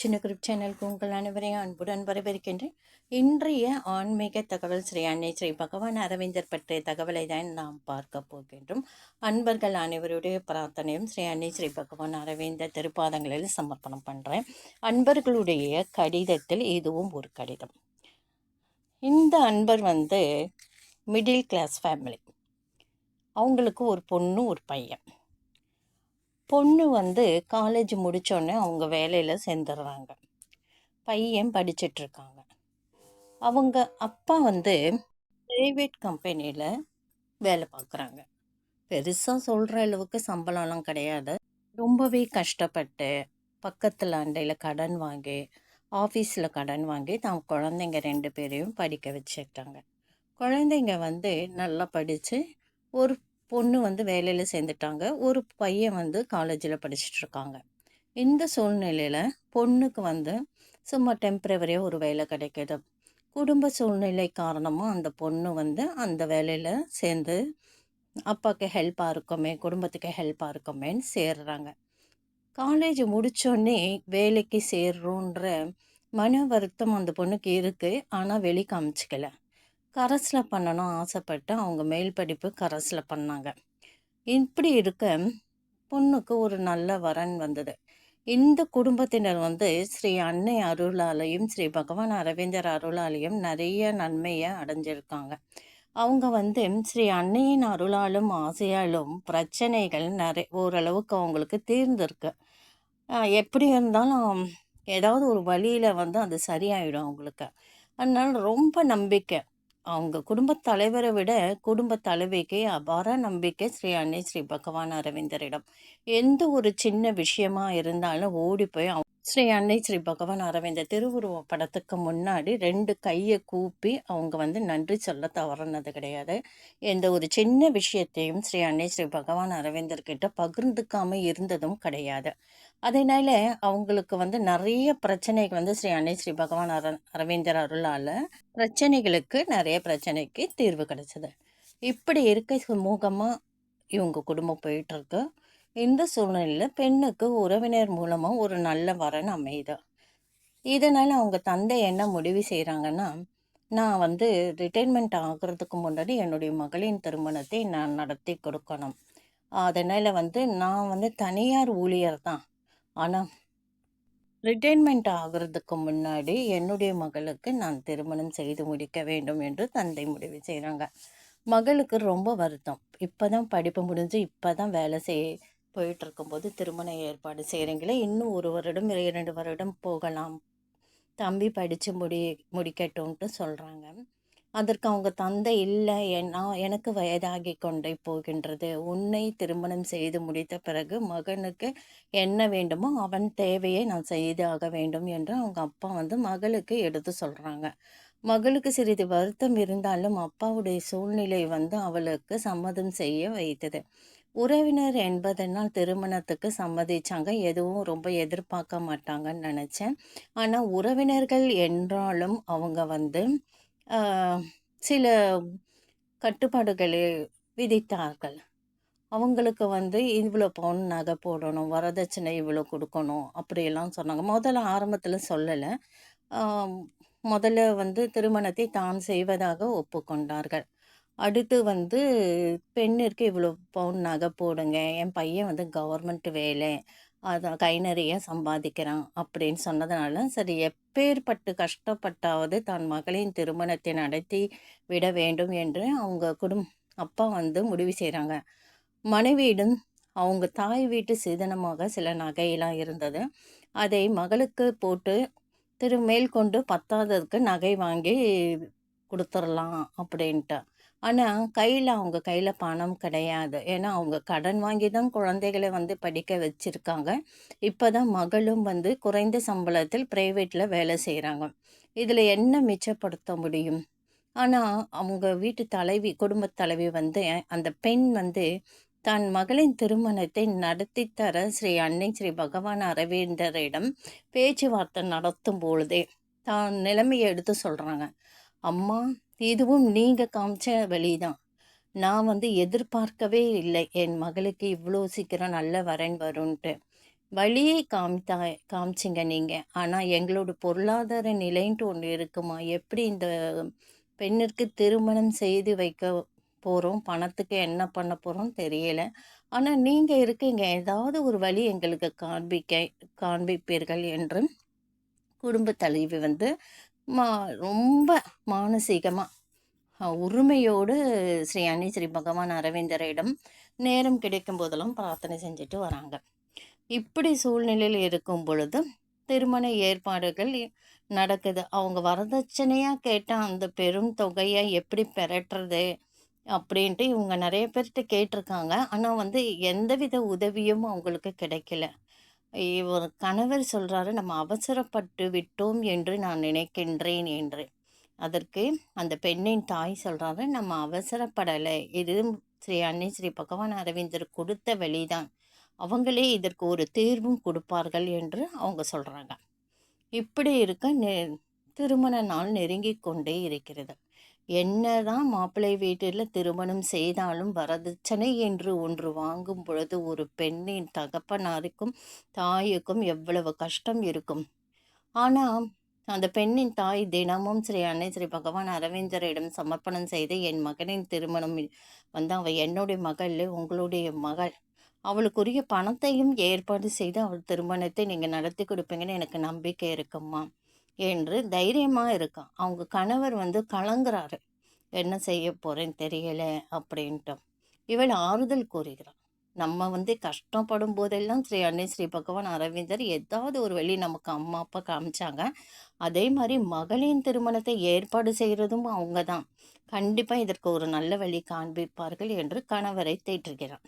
சின்ன குரூப் சேனலுக்கு உங்கள் அனைவரையும் அன்புடன் வரவேற்கின்றேன். இன்றைய ஆன்மீக தகவல் ஸ்ரீ அன்னை ஸ்ரீ பகவான் அரவிந்தர் பற்றிய தகவலை தான் நாம் பார்க்க போகின்றோம். அன்பர்கள் அனைவருடைய பிரார்த்தனையும் ஸ்ரீ அன்னை ஸ்ரீ பகவான் அரவிந்தர் திருப்பாதங்களில் சமர்ப்பணம் பண்ணுறேன் அன்பர்களுடைய கடிதத்தில் இதுவும் ஒரு கடிதம். இந்த அன்பர் வந்து மிடில் கிளாஸ் ஃபேமிலி அவங்களுக்கு ஒரு பொண்ணு ஒரு பையன். பொண்ணு வந்து காலேஜ் முடித்தோடனே அவங்க வேலையில் சேர்ந்துடுறாங்க. பையன் படிச்சிட்ருக்காங்க. அவங்க அப்பா வந்து ப்ரைவேட் கம்பெனியில் வேலை பார்க்குறாங்க. பெருசாக சொல்கிற அளவுக்கு சம்பளம்லாம் கிடையாது. ரொம்பவே கஷ்டப்பட்டு பக்கத்தில் அண்டையில் கடன் வாங்கி ஆஃபீஸில் கடன் வாங்கி தான் குழந்தைங்க ரெண்டு பேரையும் படிக்க வச்சுக்கிட்டாங்க. குழந்தைங்க வந்து நல்லா படித்து ஒரு பொண்ணு வந்து வேலையில் சேர்ந்துட்டாங்க. ஒரு பையன் வந்து காலேஜில் படிச்சுட்ருக்காங்க இந்த சூழ்நிலையில் பொண்ணுக்கு வந்து சும்மா டெம்ப்ரவரியாக ஒரு வேலை கிடைக்கிது. குடும்ப சூழ்நிலை காரணமாக அந்த பொண்ணு வந்து அந்த வேலையில் சேர்ந்து அப்பாவுக்கு ஹெல்ப்பாக இருக்குமே குடும்பத்துக்கு ஹெல்ப்பாக இருக்குமேன்னு சேர்றாங்க. காலேஜ் முடித்தோடனே வேலைக்கு சேர்றோன்ற மன வருத்தம் அந்த பொண்ணுக்கு இருக்குது ஆனால் வெளி காமிச்சிக்கலை. கரஸில் பண்ணணும் ஆசைப்பட்டு அவங்க மேல் படிப்பு கரஸில் பண்ணாங்க. இப்படி இருக்க பொண்ணுக்கு ஒரு நல்ல வரன் வந்தது. இந்த குடும்பத்தினர் வந்து ஸ்ரீ அன்னை அருளாலையும் ஸ்ரீ பகவான் அரவிந்தர் அருளாலையும் நிறைய நன்மையை அடைஞ்சிருக்காங்க. அவங்க வந்து ஸ்ரீ அன்னையின் அருளாலும் ஆசையாலும் பிரச்சனைகள் நிறைய ஓரளவுக்கு அவங்களுக்கு தீர்ந்திருக்கு. எப்படி இருந்தாலும் ஏதாவது ஒரு வழியில் வந்து அது சரியாயிடும் அவங்களுக்கு. அதனால் ரொம்ப நம்பிக்கை. அவங்க குடும்பத் தலைவரை விட குடும்பத் தலைவிக்கு அபார நம்பிக்கை ஸ்ரீ அன்னை ஸ்ரீ பகவான் அரவிந்தரிடம். எந்த ஒரு சின்ன விஷயமா இருந்தாலும் ஓடி போய் ஸ்ரீ அன்னை ஸ்ரீ பகவான் அரவிந்தர் திருவுருவ படத்துக்கு முன்னாடி ரெண்டு கையை கூப்பி அவங்க வந்து நன்றி சொல்ல தவறுனது கிடையாது. எந்த ஒரு சின்ன விஷயத்தையும் ஸ்ரீ அன்னை ஸ்ரீ பகவான் அரவிந்தர்கிட்ட பகிர்ந்துக்காமல் இருந்ததும் கிடையாது. அதனால அவங்களுக்கு வந்து நிறைய பிரச்சனைக்கு வந்து ஸ்ரீ அன்னை ஸ்ரீ பகவான் அர அரவிந்தர் அருளால் பிரச்சனைகளுக்கு நிறைய பிரச்சனைக்கு தீர்வு கிடைச்சது. இப்படி இருக்க சுமூகமாக இவங்க குடும்பம் போயிட்டுருக்கு. இந்த சூழ்நிலையில் பெண்ணுக்கு உறவினர் மூலமாக ஒரு நல்ல வரன் அமையுது. இதனால் அவங்க தந்தை என்ன முடிவு செய்கிறாங்கன்னா நான் வந்து ரிட்டைர்மெண்ட் ஆகிறதுக்கு முன்னாடி என்னுடைய மகளின் திருமணத்தை நான் நடத்தி கொடுக்கணும். அதனால் வந்து நான் வந்து தனியார் ஊழியர் தான் ஆனால் ரிட்டைர்மெண்ட் ஆகிறதுக்கு முன்னாடி என்னுடைய மகளுக்கு நான் திருமணம் செய்து முடிக்க வேண்டும் என்று தந்தை முடிவு செய்கிறாங்க மகளுக்கு ரொம்ப வருத்தம். இப்போ தான் படிப்பு முடிஞ்சு இப்போ தான் வேலை செய் போயிட்டு இருக்கும்போது திருமண ஏற்பாடு செய்கிறீங்களே இன்னும் ஒரு வருடம் இரண்டு வருடம் போகலாம். தம்பி படித்து முடி முடிக்கட்டும்ன்ட்டு சொல்கிறாங்க அதற்கு அவங்க தந்தை இல்லை. நான் எனக்கு வயதாகி கொண்டே போகின்றது. உன்னை திருமணம் செய்து முடித்த பிறகு மகனுக்கு என்ன வேண்டுமோ அவன் தேவையை நான் செய்து ஆக வேண்டும் என்று அவங்க அப்பா வந்து மகளுக்கு எடுத்து சொல்கிறாங்க மகளுக்கு சிறிது வருத்தம் இருந்தாலும் அப்பாவுடைய சூழ்நிலை வந்து அவளுக்கு சம்மதம் செய்ய வைத்தது. உறவினர் என்பதனால் திருமணத்துக்கு சம்மதிச்சாங்க. எதுவும் ரொம்ப எதிர்பார்க்க மாட்டாங்கன்னு நினச்சேன். ஆனால் உறவினர்கள் என்றாலும் அவங்க வந்து சில கட்டுப்பாடுகளை விதித்தார்கள். அவங்களுக்கு வந்து இவ்வளோ பவுன் நகை போடணும் வரதட்சணை இவ்வளோ கொடுக்கணும் அப்படியெல்லாம் சொன்னாங்க. முதல்ல ஆரம்பத்தில் சொல்லலை. முதல்ல வந்து திருமணத்தை தான் செய்வதாக ஒப்புக்கொண்டார்கள். அடுத்து வந்து பெண்ணிற்கு இவ்வளோ பவுன் நகை போடுங்க என் பையன் வந்து கவர்மெண்ட் வேலை அதான் கை நிறைய சம்பாதிக்கிறான் அப்படின்னு சொன்னதுனால சரி எப்பேற்பட்டு கஷ்டப்பட்டாவது தன் மகளின் திருமணத்தை நடத்தி விட வேண்டும் என்று அவங்க குடும் அப்பா வந்து முடிவு செய்கிறாங்க மனைவியிடம் அவங்க தாய் வீட்டு சீதனமாக சில நகையெல்லாம் இருந்தது. அதை மகளுக்கு போட்டு திரு மேற்கொண்டு பத்தாததுக்கு நகை வாங்கி கொடுத்துடலாம் அப்படின்ட்டு. ஆனால் கையில் அவங்க கையில் பணம் கிடையாது. ஏன்னா அவங்க கடன் வாங்கி தான் குழந்தைகளை வந்து படிக்க வச்சுருக்காங்க. இப்போ தான் மகளும் வந்து குறைந்த சம்பளத்தில் ப்ரைவேட்டில் வேலை செய்கிறாங்க இதில் என்ன மிச்சப்படுத்த முடியும்? ஆனால் அவங்க வீட்டு தலைவி குடும்ப தலைவி வந்து அந்த பெண் வந்து தன் மகளின் திருமணத்தை நடத்தி தர ஸ்ரீ அன்னை ஸ்ரீ பகவான் அரவிந்தரிடம் பேச்சுவார்த்தை நடத்தும் பொழுதே தான் நிலைமையை எடுத்து சொல்கிறாங்க அம்மா இதுவும் நீங்கள் காமிச்ச வழி தான் நான் வந்து எதிர்பார்க்கவே இல்லை என் மகளுக்கு இவ்வளோ சீக்கிரம் நல்ல வரன் வரும்ன்ட்டு. வழியை காமித்தா காமிச்சிங்க நீங்கள் ஆனால் எங்களோட பொருளாதார நிலைன்ட்டு ஒன்று இருக்குமா? எப்படி இந்த பெண்ணிற்கு திருமணம் செய்து வைக்க போகிறோம் பணத்துக்கு என்ன பண்ண போகிறோம் தெரியல. ஆனால் நீங்கள் இருக்கீங்க. ஏதாவது ஒரு வழி எங்களுக்கு காண்பிக்க காண்பிப்பீர்கள் என்று குடும்ப தலைவி வந்து மா ரொம்ப மானசீகமாக உரிமையோடு ஸ்ரீ அன்னி ஸ்ரீ பகவான் அரவிந்தரிடம் நேரம் கிடைக்கும் போதெல்லாம் பிரார்த்தனை செஞ்சுட்டு வராங்க. இப்படி சூழ்நிலையில் இருக்கும் பொழுது திருமண ஏற்பாடுகள் நடக்குது. அவங்க வரதட்சணையாக கேட்டால் அந்த பெரும் தொகையை எப்படி பெறட்டுறது அப்படின்ட்டு இவங்க நிறைய பேர்கிட்ட கேட்டிருக்காங்க. ஆனால் வந்து எந்தவித உதவியும் அவங்களுக்கு கிடைக்கல. ஒரு கணவர் சொல்கிறாரு நம்ம அவசரப்பட்டு விட்டோம் என்று நான் நினைக்கின்றேன் என்று. அதற்கு அந்த பெண்ணின் தாய் சொல்கிறாரு நம்ம அவசரப்படலை. இது ஸ்ரீ அன்னை ஸ்ரீ பகவான் அரவிந்தர் கொடுத்த வழிதான். அவங்களே இதற்கு ஒரு தீர்வும் கொடுப்பார்கள் என்று அவங்க சொல்கிறாங்க இப்படி இருக்க நெ திருமண நாள் நெருங்கி கொண்டே இருக்கிறது. என்னதான் மாப்பிள்ளை வீட்டில் திருமணம் செய்தாலும் வரதட்சணை என்று ஒன்று வாங்கும் பொழுது ஒரு பெண்ணின் தகப்பனாருக்கும் தாயுக்கும் எவ்வளவு கஷ்டம் இருக்கும். ஆனால் அந்த பெண்ணின் தாய் தினமும் ஸ்ரீ அன்னை ஸ்ரீ பகவான் அரவிந்தரிடம் சமர்ப்பணம் செய்து என் மகனின் திருமணம் வந்து அவள் என்னுடைய மகள் உங்களுடைய மகள். அவளுக்குரிய பணத்தையும் ஏற்பாடு செய்து அவள் திருமணத்தை நீங்கள் நடத்தி கொடுப்பீங்கன்னு எனக்கு நம்பிக்கை இருக்கும்மா. என்று தைரியமாக இருக்கான். அவங்க கணவர் வந்து கலங்குறாரு. என்ன செய்ய போகிறேன்னு தெரியல அப்படின்ட்டு. இவள் ஆறுதல் கூறுகிறாள். நம்ம வந்து கஷ்டப்படும் போதெல்லாம் ஸ்ரீ அன்னை ஸ்ரீ பகவான் அரவிந்தர் ஏதாவது ஒரு வழி நமக்கு அம்மா அப்பா காமிச்சாங்க. அதே மாதிரி மகளின் திருமணத்தை ஏற்பாடு செய்கிறதும் அவங்க தான். கண்டிப்பாக இதற்கு ஒரு நல்ல வழி காண்பிப்பார்கள் என்று கணவரை தேற்றுகிறான்.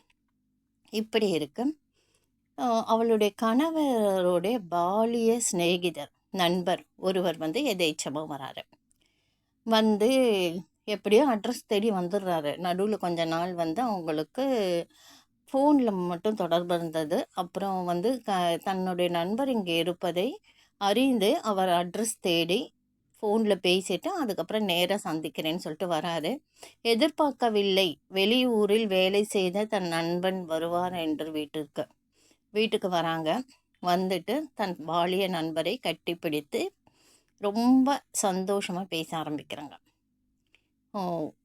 இப்படி இருக்கு. அவளுடைய கணவருடைய பாலிய சிநேகிதர். நண்பர் ஒருவர் வந்து எதேச்சமாக வராரு. வந்து எப்படியோ அட்ரஸ் தேடி வந்துடுறாரு. நடுவில் கொஞ்ச நாள் வந்து அவங்களுக்கு ஃபோனில் மட்டும் தொடர்பு இருந்தது. அப்புறம் வந்து க தன்னுடைய நண்பர் இங்கே இருப்பதை அறிந்து அவர் அட்ரஸ் தேடி ஃபோனில் பேசிட்டு அதுக்கப்புறம் நேராக சந்திக்கிறேன்னு சொல்லிட்டு வராரு. எதிர்பார்க்கவில்லை. வெளியூரில் வேலை செய்த தன் நண்பன் வருவார் என்று வீட்டிற்கு வீட்டுக்கு வராங்க. வந்துட்டு தன் பாலிய நண்பரை கட்டிப்பிடித்து ரொம்ப சந்தோஷமாக பேச ஆரம்பிக்கிறாங்க.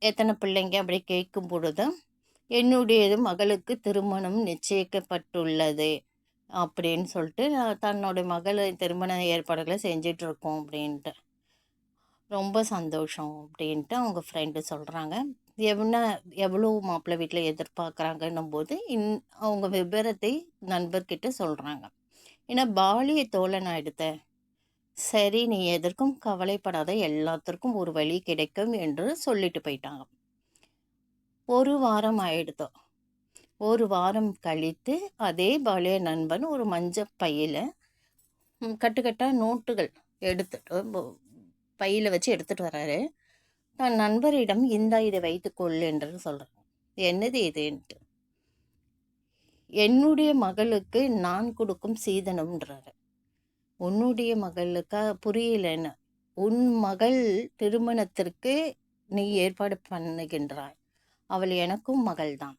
எத்தனை பிள்ளைங்க அப்படி கேட்கும் பொழுது என்னுடையது மகளுக்கு திருமணம் நிச்சயிக்கப்பட்டுள்ளது அப்படின்னு சொல்லிட்டு தன்னோட மகள் திருமண ஏற்பாடுகளை செஞ்சிட்ருக்கோம் அப்படின்ட்டு. ரொம்ப சந்தோஷம் அப்படின்ட்டு அவங்க ஃப்ரெண்டு சொல்கிறாங்க எவ்வளோ எவ்வளோ மாப்பிள்ளை வீட்டில் எதிர்பார்க்குறாங்கன்னும் போது இன் அவங்க விபரத்தை நண்பர்கிட்ட சொல்கிறாங்க ஏன்னா பாலிய தோலை நான் எடுத்தேன். சரி நீ எதற்கும் கவலைப்படாத எல்லாத்திற்கும் ஒரு வழி கிடைக்கும் என்று சொல்லிட்டு போயிட்டாங்க. ஒரு வாரம் ஆயிடுதோ. ஒரு வாரம் கழித்து அதே பாலிய நண்பன் ஒரு மஞ்சள் பையில் கட்டுக்கட்டாக நோட்டுகள் எடுத்துட்டு பையில் வச்சு எடுத்துகிட்டு வர்றாரு தன் நண்பரிடம் இந்தா இதை வைத்துக்கொள் என்று சொல்கிறேன் என்னது இதுன்ட்டு என்னுடைய மகளுக்கு நான் கொடுக்கும் சீதனம்ன்றாரு. உன்னுடைய மகளுக்கா? புரியலன்னு உன் மகள் திருமணத்திற்கு நீ ஏற்பாடு பண்ணுகின்றாய். அவள் எனக்கும் மகள்தான்.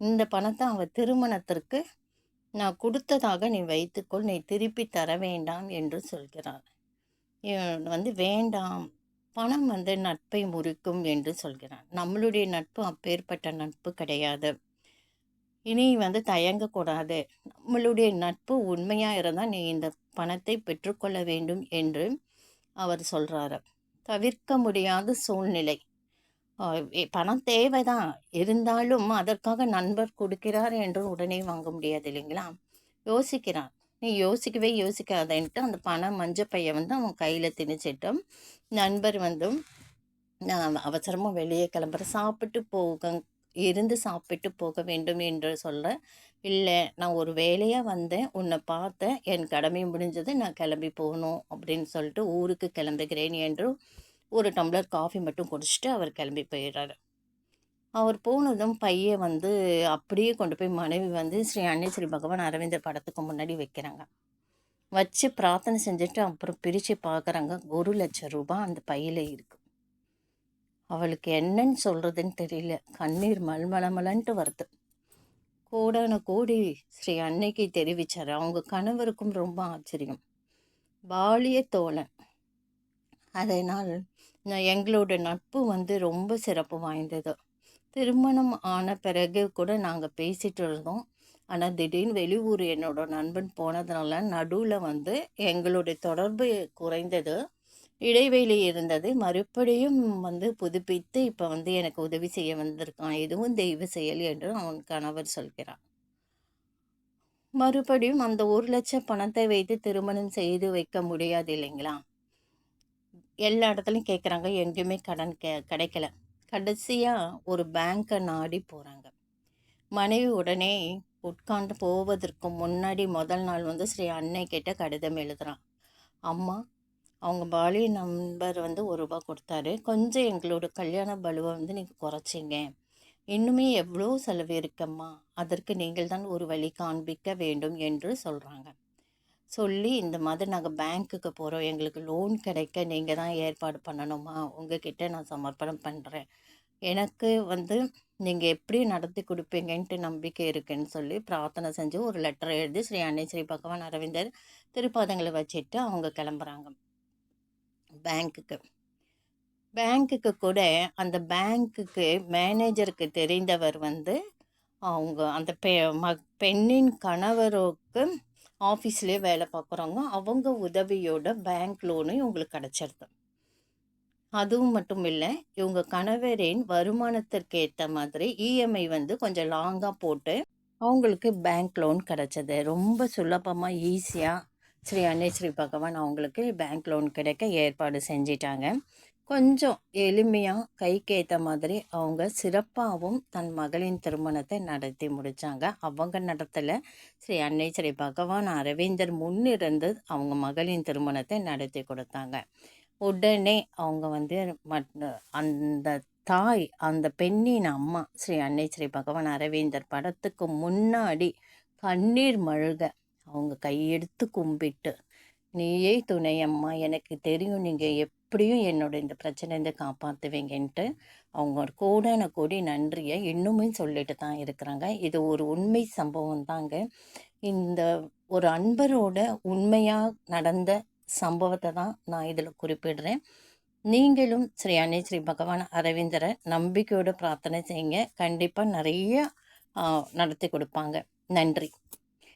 இந்த பணத்தை அவள் திருமணத்திற்கு நான் கொடுத்ததாக நீ வைத்துக்கொள். நீ திருப்பி தர வேண்டாம் என்று சொல்கிறார் வந்து வேண்டாம். பணம் வந்து நட்பை முறிக்கும் என்று சொல்கிறான். நம்மளுடைய நட்பு அப்பேற்பட்ட நட்பு கிடையாது. இனி வந்து தயங்கக்கூடாது. நம்மளுடைய நட்பு உண்மையாக இருந்தால் நீ இந்த பணத்தை பெற்றுக்கொள்ள வேண்டும் என்று அவர் சொல்கிறாரு தவிர்க்க முடியாத சூழ்நிலை. பணம் தேவைதான். இருந்தாலும் அதற்காக நண்பர் கொடுக்கிறார் என்று உடனே வாங்க முடியாது இல்லைங்களா? யோசிக்கிறான். நீ யோசிக்கவே யோசிக்காதன்ட்டு அந்த பணம் மஞ்சள் பையை வந்து அவன் கையில் திணிச்சிட்டோம் நண்பர் வந்து நான் அவசரமாக வெளியே கிளம்புற சாப்பிட்டு போக இருந்து சாப்பிட்டு போக வேண்டும் என்று சொல்ல இல்லை நான் ஒரு வேலையாக வந்தேன். உன்னை பார்த்தேன். என் கடமை முடிஞ்சது. நான் கிளம்பி போகணும். அப்படின்னு சொல்லிட்டு ஊருக்கு கிளம்புகிறேன் என்று ஒரு டம்ளர் காஃபி மட்டும் குடிச்சிட்டு அவர் கிளம்பி போயிடுறாரு. அவர் போனதும் பையன் வந்து அப்படியே கொண்டு போய் மனைவி வந்து ஸ்ரீ அன்னை ஸ்ரீ பகவான் அரவிந்தர் படத்துக்கு முன்னாடி வைக்கிறாங்க. வச்சு பிரார்த்தனை செஞ்சுட்டு அப்புறம் பிரித்து பார்க்குறாங்க ஒரு லட்சம் ரூபாய் அந்த பையில் இருக்குது அவளுக்கு என்னன்னு சொல்கிறதுன்னு தெரியல. கண்ணீர் மல்மலமலன்ட்டு வருது. கோடான கோடி ஸ்ரீ அன்னைக்கு தெரிவித்தார் அவங்க கணவருக்கும் ரொம்ப ஆச்சரியம். பாலிய தோழன். அதனால் எங்களோட நட்பு வந்து ரொம்ப சிறப்பு வாய்ந்தது. திருமணம் ஆன பிறகு கூட நாங்கள் பேசிகிட்டு இருந்தோம். ஆனால் திடீர்னு வெளியூர் என்னோட நண்பன் போனதுனால நடுவில் வந்து எங்களுடைய தொடர்பு குறைந்தது. இடைவெளி இருந்தது. மறுபடியும் வந்து புதுப்பித்து இப்போ வந்து எனக்கு உதவி செய்ய வந்திருக்கான். எதுவும் தெய்வ செயல் என்று அவன் கணவர் சொல்கிறான் மறுபடியும் அந்த ஒரு லட்சம் பணத்தை வைத்து திருமணம் செய்து வைக்க முடியாது இல்லைங்களா? எல்லா இடத்துலையும் கேட்குறாங்க எங்கேயுமே கடன் கே கிடைக்கல. கடைசியாக ஒரு பேங்க்கை நாடி போகிறாங்க மனைவி உடனே உட்காந்து போவதற்கு முன்னாடி முதல் நாள் வந்து ஸ்ரீ அன்னை கிட்ட கடிதம் எழுதுகிறான் அம்மா அவங்க பாலி நம்பர் வந்து ஒரு ரூபா கொடுத்தாரு. கொஞ்சம் எங்களோட கல்யாண பலுவை வந்து நீங்கள் குறைச்சிங்க. இன்னுமே எவ்வளோ செலவு இருக்கம்மா? அதற்கு நீங்கள் தான் ஒரு வழி காண்பிக்க வேண்டும் என்று சொல்கிறாங்க சொல்லி இந்த மாதிரி நாங்கள் பேங்க்குக்கு போகிறோம் எங்களுக்கு லோன் கிடைக்க நீங்கள் தான் ஏற்பாடு பண்ணணுமா? உங்ககிட்ட நான் சமர்ப்பணம் பண்ணுறேன் எனக்கு வந்து நீங்கள் எப்படி நடத்தி கொடுப்பீங்கன்ட்டு நம்பிக்கை இருக்குன்னு சொல்லி பிரார்த்தனை செஞ்சு ஒரு லெட்டர் எழுதி ஸ்ரீ அன்னை ஸ்ரீ பகவான் அரவிந்தர் திருப்பாதங்களை வச்சுட்டு அவங்க கிளம்புறாங்க. பேங்க்குக்கு. பேங்க்குக்கு கூட அந்த பேங்க்குக்கு மேனேஜருக்கு தெரிந்தவர் வந்து அவங்க அந்த பெ ம பெண்ணின் கணவருக்கு ஆஃபீஸ்லேயே வேலை பார்க்குறவங்க அவங்க உதவியோட பேங்க் லோனு இவங்களுக்கு கிடச்சிருது. அதுவும் மட்டும் இல்லை இவங்க கணவரின் வருமானத்திற்கு ஏற்ற மாதிரி இஎம்ஐ வந்து கொஞ்சம் லாங்காக போட்டு அவங்களுக்கு பேங்க் லோன் கிடச்சது. ரொம்ப சுலபமாக ஈஸியாக ஸ்ரீ அன்னை ஸ்ரீ பகவான் அவங்களுக்கு பேங்க் லோன் கிடைக்க ஏற்பாடு செஞ்சிட்டாங்க. கொஞ்சம் எளிமையாக கைக்கு ஏற்ற மாதிரி அவங்க சிறப்பாகவும் தன் மகளின் திருமணத்தை நடத்தி முடித்தாங்க அவங்க நடத்தலை ஸ்ரீ அன்னை ஸ்ரீ பகவான் அரவிந்தர் முன்னிருந்து அவங்க மகளின் திருமணத்தை நடத்தி கொடுத்தாங்க. உடனே அவங்க வந்து அந்த தாய் அந்த பெண்ணின் அம்மா ஸ்ரீ அன்னை ஸ்ரீ பகவான் அரவிந்தர் படத்துக்கு முன்னாடி கண்ணீர் மழுக அவங்க கையெடுத்து கும்பிட்டு நீயே துணை அம்மா எனக்கு தெரியும் நீங்கள் எப்படியும் என்னோட இந்த பிரச்சனைந்து காப்பாற்றுவீங்கன்ட்டு அவங்க கோடான கோடி நன்றியை இன்னுமே சொல்லிட்டு தான் இருக்கிறாங்க. இது ஒரு உண்மை சம்பவம் தாங்க. இந்த ஒரு அன்பரோட உண்மையாக நடந்த சம்பவத்தை தான் நான் இதில் குறிப்பிடுறேன். நீங்களும் ஸ்ரீ அன்னை ஸ்ரீ பகவான் அரவிந்தரை நம்பிக்கையோடு பிரார்த்தனை செய்யுங்க. கண்டிப்பாக நிறைய நடத்தி கொடுப்பாங்க. நன்றி.